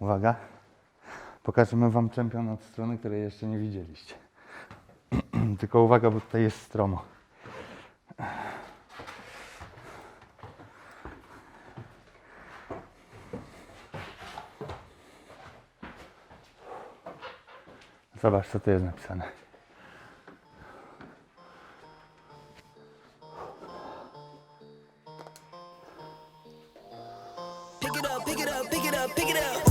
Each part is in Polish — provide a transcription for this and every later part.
Uwaga. Pokażemy Wam czempion od strony, której jeszcze nie widzieliście. Tylko uwaga, bo tutaj jest stromo. Zobacz, co tu jest napisane. Pick it up, pick it up, pick it up, pick it up.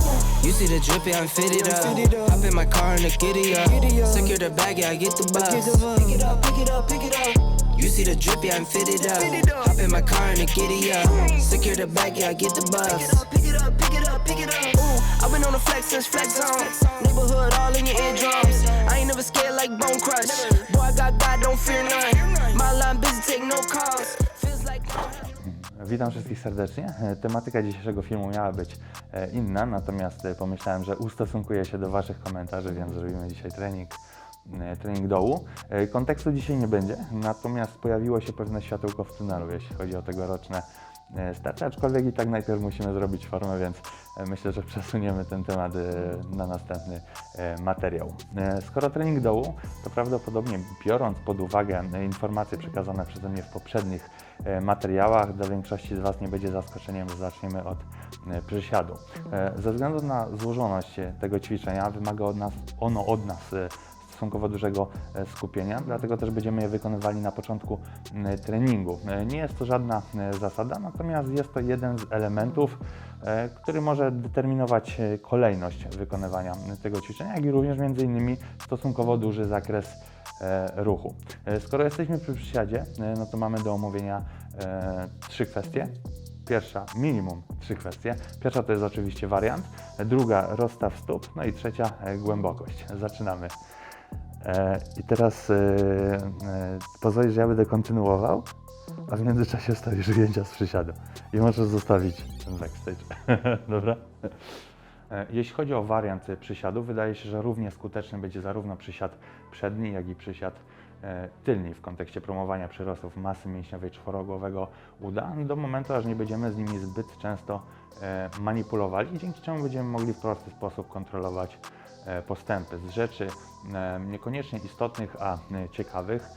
You see the drippy, I'm fitted up. Hop in my car and the giddy up. Secure the bag, yeah, I get the bus. Pick it up, pick it up, pick it up. You see the drippy, I'm fitted up. Hop in my car and the giddy up. Secure the bag, yeah, I get the bus. Pick it up, pick it up, pick it up. Ooh, I've been on the flex since flex on. Neighborhood all in your eardrums. I ain't never scared like Bone Crush. Boy, I got God, don't fear none. My line busy, take no calls. Witam wszystkich serdecznie. E, Tematyka dzisiejszego filmu miała być e, inna, natomiast e, pomyślałem, że ustosunkuję się do Waszych komentarzy, więc zrobimy dzisiaj trening, trening dołu. Kontekstu dzisiaj nie będzie, natomiast pojawiło się pewne światełko w tunelu, jeśli chodzi o tegoroczne e, starty, aczkolwiek i tak najpierw musimy zrobić formę, więc myślę, że przesuniemy ten temat na następny materiał. Skoro trening dołu, to prawdopodobnie biorąc pod uwagę informacje przekazane przeze mnie w poprzednich materiałach, dla większości z Was nie będzie zaskoczeniem, że zaczniemy od e, przysiadu. E, Ze względu na złożoność e, tego ćwiczenia wymaga od nas, ono od nas e, stosunkowo dużego e, skupienia, dlatego też będziemy je wykonywali na początku treningu. E, Nie jest to żadna e, zasada, natomiast jest to jeden z elementów, e, który może determinować e, kolejność wykonywania tego ćwiczenia, jak i również między innymi stosunkowo duży zakres e, ruchu. E, Skoro jesteśmy przy przysiadzie, e, no to mamy do omówienia e, trzy kwestie. Pierwsza, minimum trzy kwestie. Pierwsza to jest oczywiście wariant, druga rozstaw stóp, no i trzecia e, głębokość. Zaczynamy. E, I teraz e, e, pozwolisz, że ja będę kontynuował, a w międzyczasie stawisz ujęcia z przysiadu. I możesz zostawić ten backstage. Dobra? E, Jeśli chodzi o wariant przysiadu, wydaje się, że równie skuteczny będzie zarówno przysiad przedni, jak i przysiad e, tylni w kontekście promowania przyrostów masy mięśniowej czworogłowego uda do momentu, aż nie będziemy z nimi zbyt często e, manipulowali, dzięki czemu będziemy mogli w prosty sposób kontrolować postępy. Z rzeczy niekoniecznie istotnych, a ciekawych,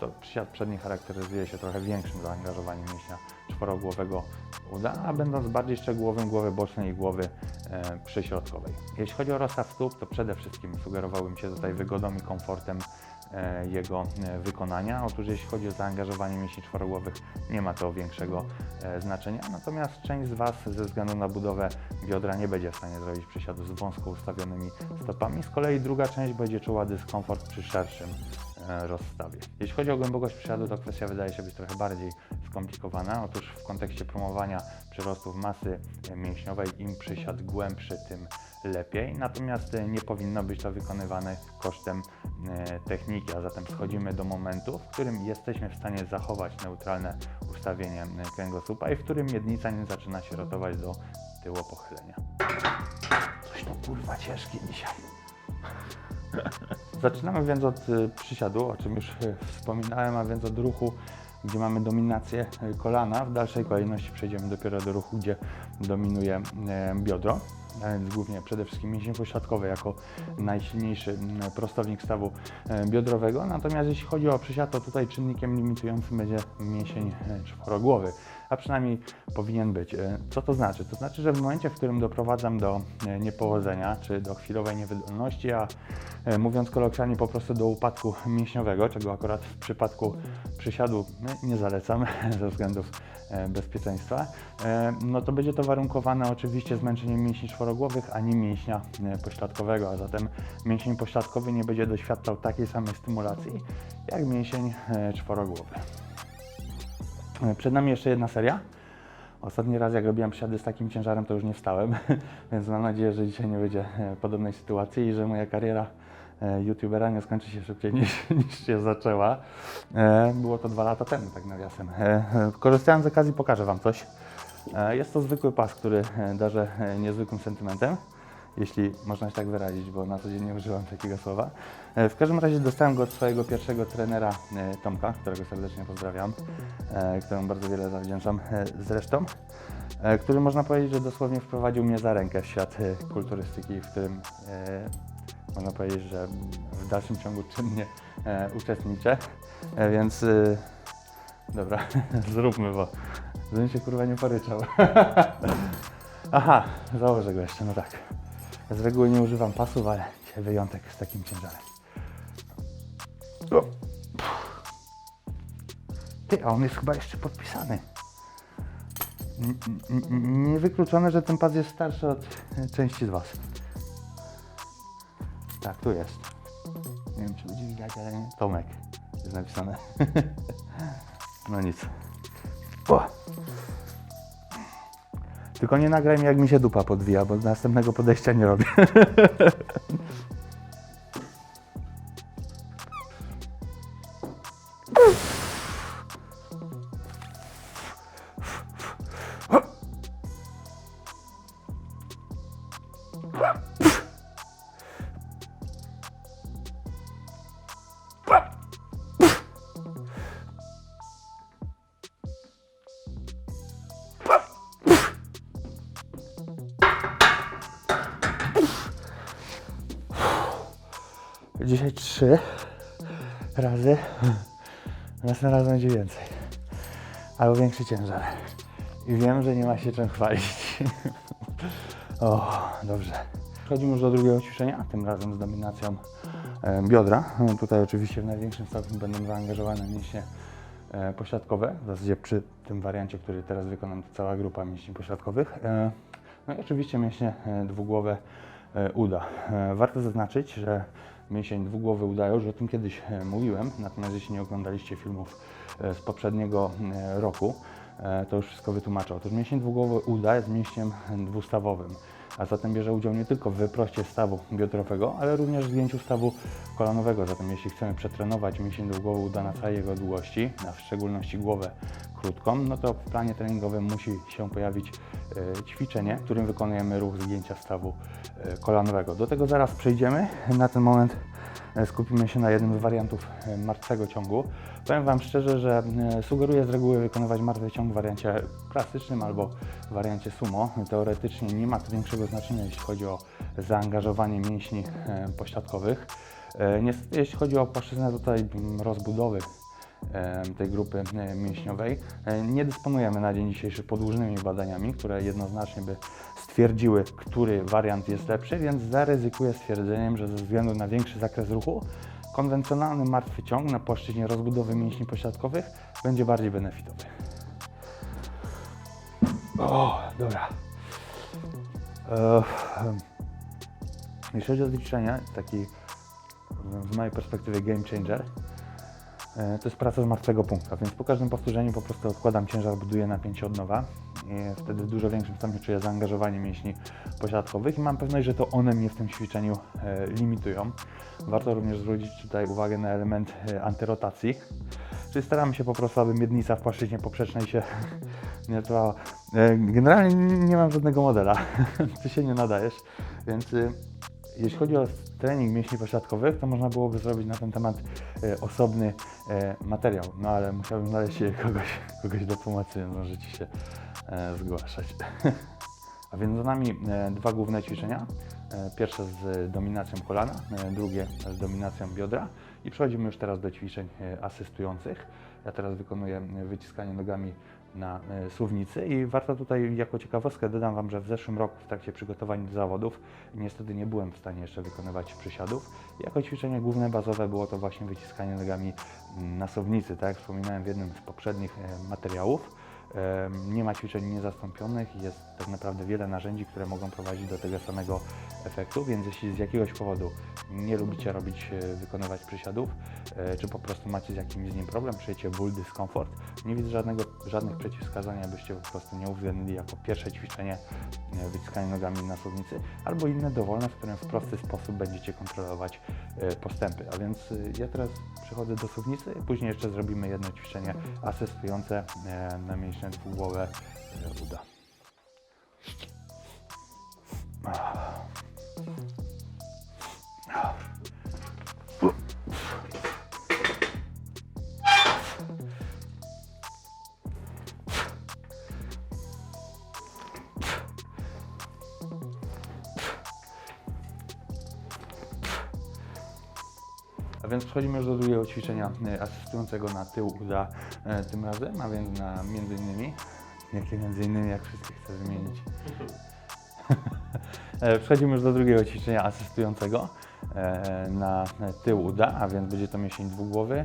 to przysiad przedni charakteryzuje się trochę większym zaangażowaniem mięśnia czworogłowego uda, a będąc bardziej szczegółowym głowy bocznej i głowy e, przyśrodkowej. Jeśli chodzi o rozstaw stóp, to przede wszystkim sugerowałbym się tutaj wygodą i komfortem e, jego e, wykonania. Otóż jeśli chodzi o zaangażowanie mięśni czworogłowych, nie ma to większego e, znaczenia, natomiast część z Was ze względu na budowę biodra nie będzie w stanie zrobić przysiadu z wąsko ustawionymi stopami. Z kolei druga część będzie czuła dyskomfort przy szerszym e, rozstawie. Jeśli chodzi o głębokość przysiadu, to kwestia wydaje się być trochę bardziej skomplikowana. Otóż w kontekście promowania przyrostów masy mięśniowej, im przysiad głębszy, tym lepiej. Natomiast e, nie powinno być to wykonywane kosztem e, techniki, a zatem schodzimy do momentu, w którym jesteśmy w stanie zachować neutralne ustawienie kręgosłupa i w którym miednica nie zaczyna się rotować do tyłopochylenia. Coś to kurwa ciężkie dzisiaj. Zaczynamy więc od y, przysiadu, o czym już y, wspominałem, a więc od ruchu, gdzie mamy dominację y, kolana. W dalszej kolejności przejdziemy dopiero do ruchu, gdzie dominuje y, biodro, a więc głównie przede wszystkim mięsień pośladkowy jako najsilniejszy prostownik stawu biodrowego. Natomiast jeśli chodzi o przysiad, to tutaj czynnikiem limitującym będzie mięsień czworogłowy a przynajmniej powinien być. E, Co to znaczy? To znaczy, że w momencie, w którym doprowadzam do e, niepowodzenia czy do chwilowej niewydolności, a e, mówiąc kolokwialnie po prostu do upadku mięśniowego, czego akurat w przypadku przysiadu e, nie zalecam ze względów bezpieczeństwa, no to będzie to warunkowane oczywiście zmęczeniem mięśni czworogłowych, a nie mięśnia pośladkowego, a zatem mięsień pośladkowy nie będzie doświadczał takiej samej stymulacji jak mięsień czworogłowy. Przed nami jeszcze jedna seria. Ostatni raz jak robiłem przysiady z takim ciężarem, to już nie wstałem, więc mam nadzieję, że dzisiaj nie będzie e, podobnej sytuacji i że moja kariera e, youtubera nie skończy się szybciej niż, niż się zaczęła. E, Było to dwa lata temu, tak nawiasem. E, e, Korzystając z okazji, pokażę Wam coś. E, Jest to zwykły pas, który e, darzę e, niezwykłym sentymentem. Jeśli można się tak wyrazić, bo na co dzień nie używam takiego słowa. E, W każdym razie dostałem go od swojego pierwszego trenera e, Tomka, którego serdecznie pozdrawiam, e, któremu bardzo wiele zawdzięczam zresztą, który można powiedzieć, że dosłownie wprowadził mnie za rękę w świat kulturystyki, w którym można powiedzieć, że w dalszym ciągu czynnie uczestniczę, więc dobra, zróbmy, bo żebym się kurwa nie poryczał. Aha, założę go jeszcze, no tak. Z reguły nie używam pasów, ale dzisiaj wyjątek z takim ciężarem. O. Ty, a on jest chyba jeszcze podpisany. Niewykluczone, że ten pas jest starszy od części z Was. Tak, tu jest. Nie wiem, czy będzie widać, ale. Tomek jest napisane. no nic. Tylko nie nagraj mi, jak mi się dupa podwija, bo następnego podejścia nie robię. Dzisiaj trzy razy. Następnym razem będzie więcej. Albo większy ciężar. I wiem, że nie ma się czym chwalić. o, dobrze. Przechodzimy już do drugiego ćwiczenia, tym razem z dominacją e, biodra. E, Tutaj oczywiście w największym stopniu będą zaangażowane mięśnie e, pośladkowe. W zasadzie przy tym wariancie, który teraz wykonam, to cała grupa mięśni pośladkowych. E, no i oczywiście mięśnie dwugłowe uda. Warto zaznaczyć, że mięsień dwugłowy uda, już o tym kiedyś e, mówiłem, natomiast jeśli nie oglądaliście filmów e, z poprzedniego e, roku, to już wszystko wytłumaczę. Otóż mięsień dwugłowy uda jest mięśniem dwustawowym, a zatem bierze udział nie tylko w wyproście stawu biodrowego, ale również w zdjęciu stawu kolanowego. Zatem jeśli chcemy przetrenować mięsień dwugłowy uda na całej jego długości, a w szczególności głowę krótką, no to w planie treningowym musi się pojawić e, ćwiczenie, w którym wykonujemy ruch zgięcia stawu e, kolanowego. Do tego zaraz przejdziemy. Na ten moment skupimy się na jednym z wariantów e, martwego ciągu. Powiem Wam szczerze, że e, sugeruję z reguły wykonywać martwy ciąg w wariancie klasycznym albo w wariancie sumo. Teoretycznie nie ma to większego znaczenia, jeśli chodzi o zaangażowanie mięśni e, pośladkowych. E, Niestety, jeśli chodzi o płaszczyznę tutaj mm, rozbudowy e, tej grupy e, mięśniowej. E, Nie dysponujemy na dzień dzisiejszy podłużnymi badaniami, które jednoznacznie by stwierdziły, który wariant jest lepszy, więc zaryzykuję stwierdzeniem, że ze względu na większy zakres ruchu, konwencjonalny martwy ciąg na płaszczyźnie rozbudowy mięśni pośladkowych będzie bardziej benefitowy. O, dobra. E, jeśli chodzi o ćwiczenia, taki z mojej perspektywy game changer, To jest praca z martwego punktu, więc po każdym powtórzeniu po prostu odkładam ciężar, buduję napięcie od nowa i wtedy w dużo większym stopniu czuję zaangażowanie mięśni pośladkowych i mam pewność, że to one mnie w tym ćwiczeniu e, limitują. Warto również zwrócić tutaj uwagę na element e, antyrotacji, czyli staramy się po prostu, aby miednica w płaszczyźnie poprzecznej się nie trwała. E, Generalnie nie mam żadnego modela, ty się nie nadajesz, więc y, jeśli chodzi o trening mięśni pośladkowych, to można byłoby zrobić na ten temat e, osobny e, materiał, no ale musiałbym znaleźć kogoś, kogoś do pomocy, możecie się e, zgłaszać. A więc za nami dwa główne ćwiczenia. Pierwsze z dominacją kolana, drugie z dominacją biodra i przechodzimy już teraz do ćwiczeń asystujących. Ja teraz wykonuję wyciskanie nogami na e, suwnicy i warto tutaj jako ciekawostkę dodam Wam, że w zeszłym roku w trakcie przygotowań do zawodów niestety nie byłem w stanie jeszcze wykonywać przysiadów. Jako ćwiczenie główne bazowe było to właśnie wyciskanie nogami na suwnicy, tak jak wspominałem w jednym z poprzednich e, materiałów. Nie ma ćwiczeń niezastąpionych i jest tak naprawdę wiele narzędzi, które mogą prowadzić do tego samego efektu, więc jeśli z jakiegoś powodu nie lubicie robić, e, wykonywać przysiadów, e, czy po prostu macie z jakimś z nim problem, czujecie ból, dyskomfort, nie widzę żadnego, żadnych przeciwwskazań, abyście po prostu nie uwzględnili jako pierwsze ćwiczenie e, wyciskanie nogami na suwnicy, albo inne dowolne, w którym w prosty sposób będziecie kontrolować postępy. A więc ja teraz przechodzę do suwnicy, później jeszcze zrobimy jedno ćwiczenie asystujące na mięśnie dwugłowe e, uda. Więc przechodzimy już do drugiego ćwiczenia e, asystującego na tył uda e, tym razem, a więc na między innymi, jakie między innymi, jak wszystkie chcę wymienić. E, Przechodzimy już do drugiego ćwiczenia asystującego e, na tył uda, a więc będzie to mięsień dwugłowy,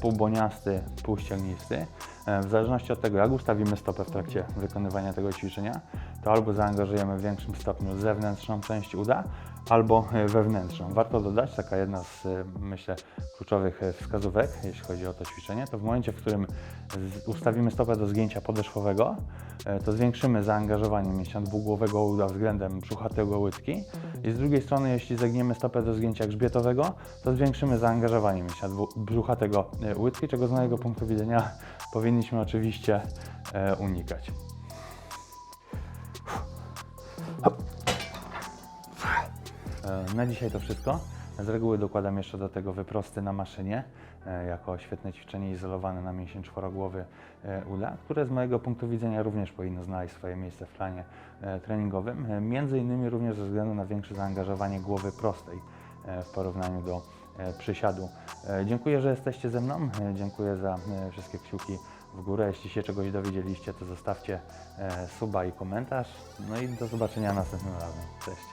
półboniasty, półścięgnisty. E, W zależności od tego, jak ustawimy stopę w trakcie wykonywania tego ćwiczenia, to albo zaangażujemy w większym stopniu zewnętrzną część uda, albo e, wewnętrzną. Warto dodać, taka jedna z, e, myślę, kluczowych e, wskazówek, jeśli chodzi o to ćwiczenie, to w momencie, w którym ustawimy stopę do zgięcia podeszwowego, to zwiększymy zaangażowanie mięśnia dwugłowego uda względem brzuchatego łydki i z drugiej strony, jeśli zagniemy stopę do zgięcia grzbietowego, to zwiększymy zaangażowanie mięśnia brzuchatego łydki, czego z mojego punktu widzenia powinniśmy oczywiście unikać. Na dzisiaj to wszystko. Z reguły dokładam jeszcze do tego wyprosty na maszynie, e, jako świetne ćwiczenie izolowane na mięsień czworogłowy e, uda, które z mojego punktu widzenia również powinno znaleźć swoje miejsce w planie e, treningowym, e, między innymi również ze względu na większe zaangażowanie głowy prostej e, w porównaniu do e, przysiadu. E, Dziękuję, że jesteście ze mną, e, dziękuję za e, wszystkie kciuki w górę. Jeśli się czegoś dowiedzieliście, to zostawcie e, suba i komentarz. No i do zobaczenia następnym razem. Cześć.